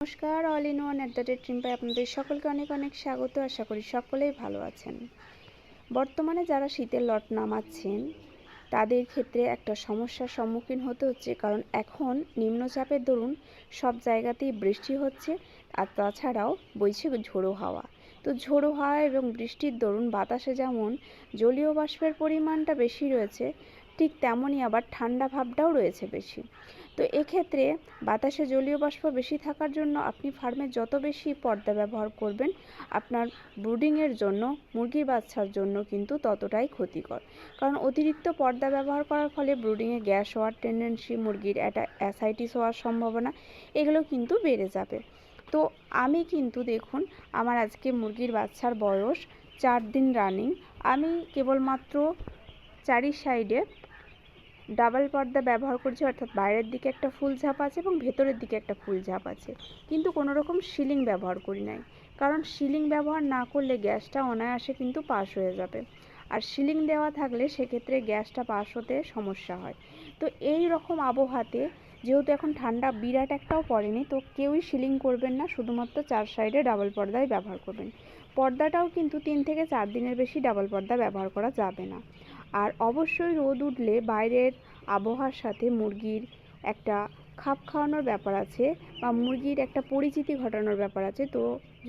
নমস্কার all in one at the rate ট্রিম্পায় আপনাদের সকলকে অনেক অনেক স্বাগত। আশা করি সকলেই ভালো আছেন। বর্তমানে যারা শীতের লট নামাচ্ছেন, তাদের ক্ষেত্রে একটা সমস্যার সম্মুখীন হতে হচ্ছে। কারণ এখন নিম্নচাপের দরুন সব জায়গাতেই বৃষ্টি হচ্ছে, আর তাছাড়াও বইছে ঝোড়ো হাওয়া। তো ঝোড়ো হাওয়া এবং বৃষ্টির দরুন বাতাসে যেমন জলীয় বাষ্পের পরিমাণটা বেশি রয়েছে ঠিক তেমনই আবার ঠান্ডা ভাবটাও রয়েছে বেশি। তো এক্ষেত্রে বাতাসে জলীয় বাষ্প বেশি থাকার জন্য আপনি ফার্মে যত বেশি পর্দা ব্যবহার করবেন, আপনার ব্রুডিংয়ের জন্য, মুরগির বাচ্চার জন্য কিন্তু ততটাই ক্ষতিকর। কারণ অতিরিক্ত পর্দা ব্যবহার করার ফলে ব্রুডিংয়ে গ্যাস হওয়ার টেন্ডেন্সি মুরগির একটা অ্যাসাইটিস হওয়ার সম্ভাবনা, এগুলো কিন্তু বেড়ে যাবে। তো আমি কিন্তু দেখুন, আমার আজকে মুরগির বাচ্চার বয়স চার দিন রানিং আমি কেবলমাত্র চারি সাইডে ডাবল পর্দা ব্যবহার করছি, অর্থাৎ বাইরের দিকে একটা ফুল ঝাপ আছে এবং ভেতরের দিকে একটা ফুল ঝাপ আছে। কিন্তু কোনো রকম সিলিং ব্যবহার করি নাই। কারণ সিলিং ব্যবহার না করলে গ্যাসটা অনায়াসে কিন্তু পাস হয়ে যাবে। আর সিলিং দেওয়া থাকলে সেক্ষেত্রে গ্যাসটা পাস হতে সমস্যা হয়। তো এই রকম আবহাওয়াতে যেহেতু এখন ঠান্ডা বিরাট একটাও পড়েনি, তো কেউই সিলিং করবেন না, শুধুমাত্র চার সাইডে ডাবল পর্দাই ব্যবহার করবেন। পর্দাটাও কিন্তু তিন থেকে চার দিনের বেশি ডাবল পর্দা ব্যবহার করা যাবে না। আর অবশ্যই রোদ উঠলে বাইরের আবহাওয়ার সাথে মুরগির একটা খাপ খাওয়ানোর ব্যাপার আছে বা মুরগির একটা পরিচিতি ঘটানোর ব্যাপার আছে। তো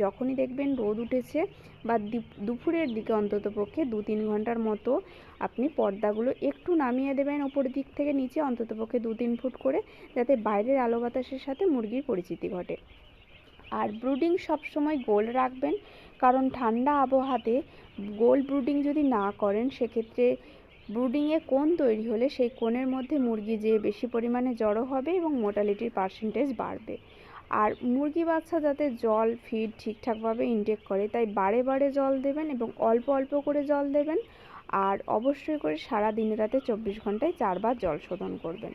যখনই দেখবেন রোদ উঠেছে বা দুপুরের দিকে অন্তত পক্ষে দু তিন ঘণ্টার মতো আপনি পর্দাগুলো একটু নামিয়ে দেবেন ওপরের দিক থেকে নিচে অন্তত পক্ষে দু তিন ফুট করে যাতে বাইরের আলো বাতাসের সাথে মুরগির পরিচিতি ঘটে। আর ব্রুডিং সবসময় গোল রাখবেন। কারণ ঠান্ডা আবহাওয়াতে গোল ব্রুডিং যদি না করেন, সেক্ষেত্রে ব্রুডিংয়ে কোন তৈরি হলে সেই কোণের মধ্যে মুরগি যে বেশি পরিমাণে জড়ো হবে এবং মোটালিটির পার্সেন্টেজ বাড়বে। আর মুরগি বাচ্চা যাতে জল ফিড ঠিকঠাকভাবে ইনটেক করে, তাই বারে বারে জল দেবেন এবং অল্প অল্প করে জল দেবেন। আর অবশ্যই করে সারা দিনে রাতে চব্বিশ ঘন্টায় চারবার জল শোধন করবেন।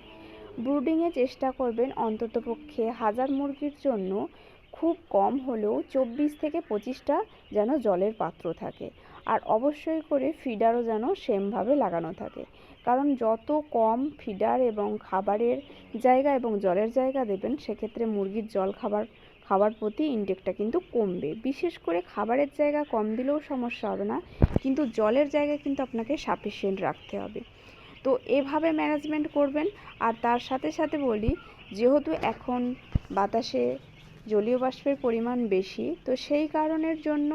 ব্রুডিংয়ে চেষ্টা করবেন অন্ততপক্ষে হাজার মুরগির জন্য খুব কম হলেও চব্বিশ থেকে পঁচিশটা যেন জলের পাত্র থাকে। আর অবশ্যই করে ফিডারও যেন সেমভাবে লাগানো থাকে। কারণ যত কম ফিডার এবং খাবারের জায়গা এবং জলের জায়গা দেবেন, সেক্ষেত্রে মুরগির জল খাবার খাবার প্রতি ইনটেকটা কিন্তু কমবে। বিশেষ করে খাবারের জায়গা কম দিলেও সমস্যা হবে না, কিন্তু জলের জায়গা কিন্তু আপনাকে সাফিসিয়েন্ট রাখতে হবে। তো এভাবে ম্যানেজমেন্ট করবেন। আর তার সাথে সাথে বলি, যেহেতু এখন বাতাসে জলীয় বাষ্পের পরিমাণ বেশি, তো সেই কারণের জন্য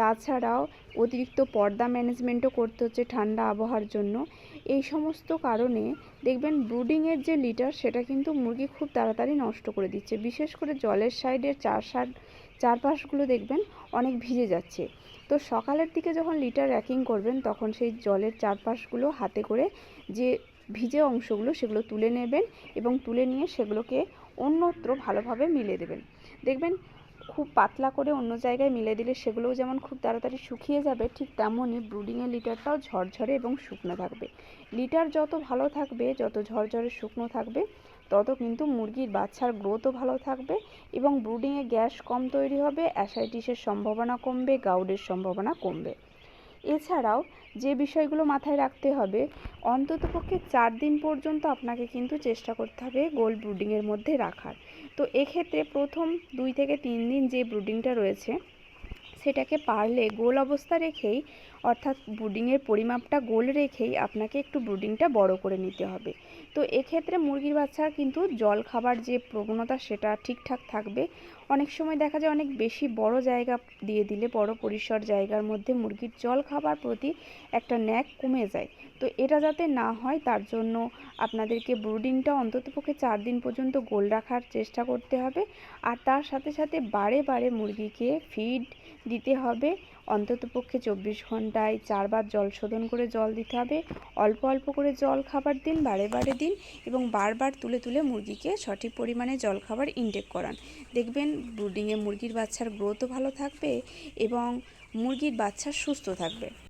তাছাড়াও অতিরিক্ত পর্দা ম্যানেজমেন্টও করতে হচ্ছে ঠান্ডা আবহাওয়ার জন্য। এই সমস্ত কারণে দেখবেন ব্রুডিংয়ের যে লিটার সেটা কিন্তু মুরগি খুব তাড়াতাড়ি নষ্ট করে দিচ্ছে। বিশেষ করে জলের সাইডের চার সার, চারপাশগুলো দেখবেন অনেক ভিজে যাচ্ছে। তো সকালের দিকে যখন লিটার র্যাকিং করবেন, তখন সেই জলের চারপাশগুলো হাতে করে যে ভিজে অংশগুলো সেগুলো তুলে নেবেন এবং তুলে নিয়ে সেগুলোকে অন্যত্র ভালোভাবে মিলে দেবেন। দেখবেন খুব পাতলা করে অন্য জায়গায় মিলে দিলে সেগুলোও যেমন খুব তাড়াতাড়ি শুকিয়ে যাবে, ঠিক তেমনই ব্রুডিংয়ের লিটারটাও ঝরঝরে এবং শুকনো থাকবে। লিটার যত ভালো থাকবে, যত ঝরঝরে শুকনো থাকবে, তত কিন্তু মুরগির বাচ্চার গ্রোথও ভালো থাকবে এবং ব্রুডিংয়ে গ্যাস কম তৈরি হবে অ্যাসাইটিসের সম্ভাবনা কমবে গাউডের সম্ভাবনা কমবে। এছাড়াও যে বিষয়গুলো মাথায় রাখতে হবে অন্ততপক্ষে চার দিন পর্যন্ত আপনাকে কিন্তু চেষ্টা করতে হবে গোল ব্রুডিংয়ের মধ্যে রাখার। তো এক্ষেত্রে প্রথম দুই থেকে তিন দিন যে ব্রুডিংটা রয়েছে, সেটাকে পারলে গোল অবস্থা রেখেই অর্থাৎ ব্রুডিংয়ের পরিমাপটা গোল রেখেই আপনাকে একটু ব্রুডিংটা বড় করে নিতে হবে। তো এক্ষেত্রে মুরগির বাচ্চার কিন্তু জল খাবার যে প্রবণতা সেটা ঠিকঠাক থাকবে। অনেক সময় দেখা যায় অনেক বেশি বড় জায়গা দিয়ে দিলে, বড় পরিসর জায়গার মধ্যে মুরগির জল খাবার প্রতি একটা ন্যাক কমে যায়। তো এটা যাতে না হয়, তার জন্য আপনাদেরকে ব্রুডিংটা অন্ততপক্ষে চার দিন পর্যন্ত গোল রাখার চেষ্টা করতে হবে। আর তার সাথে সাথে বারে বারে মুরগিকে ফিড দিতে হবে। অন্ততপক্ষে চব্বিশ ঘন্টায় চারবার জল শোধন করে জল দিতে হবে। অল্প অল্প করে জল খাবার দিন, বারে বারে দিন এবং বারবার তুলে তুলে মুরগিকে সঠিক পরিমাণে জল খাবার ইনটেক করান। দেখবেন ব্রুডিংয়ে মুরগির বাচ্চার গ্রোথও ভালো থাকবে এবং মুরগির বাচ্চা সুস্থ থাকবে।